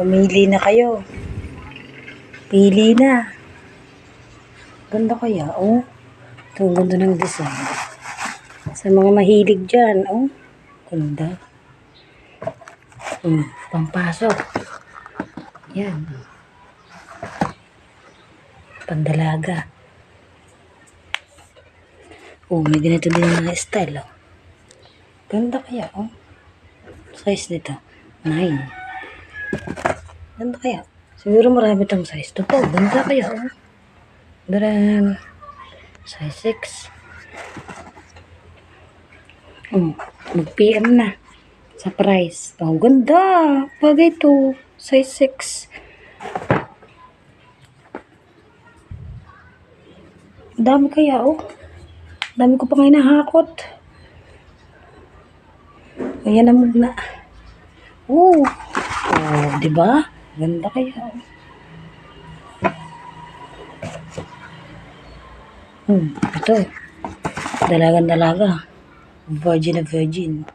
Mamili na kayo. Pili na. Ganda kaya, oh. Ito, ganda ng design. Sa mga mahilig dyan, oh. Ganda. Hmm, pampasok. Yan. Pandalaga. Oh, may ganito din mga style, oh. Ganda kaya, oh. Size nito, 9. Ganda kaya. Siguro marami tong size. Ito po, ganda kaya, oh. Daran. Size 6. Oh, mag-PM na. Sa price. Oh, ganda. Bagay to. Size 6. Dami kaya, oh. Dami ko pa ngayon nahakot. Ayan na muna. Oh. Oh, di ba? Ganda kaya. Hmm, ito. Dalagan-dalaga. Virgin na virgin.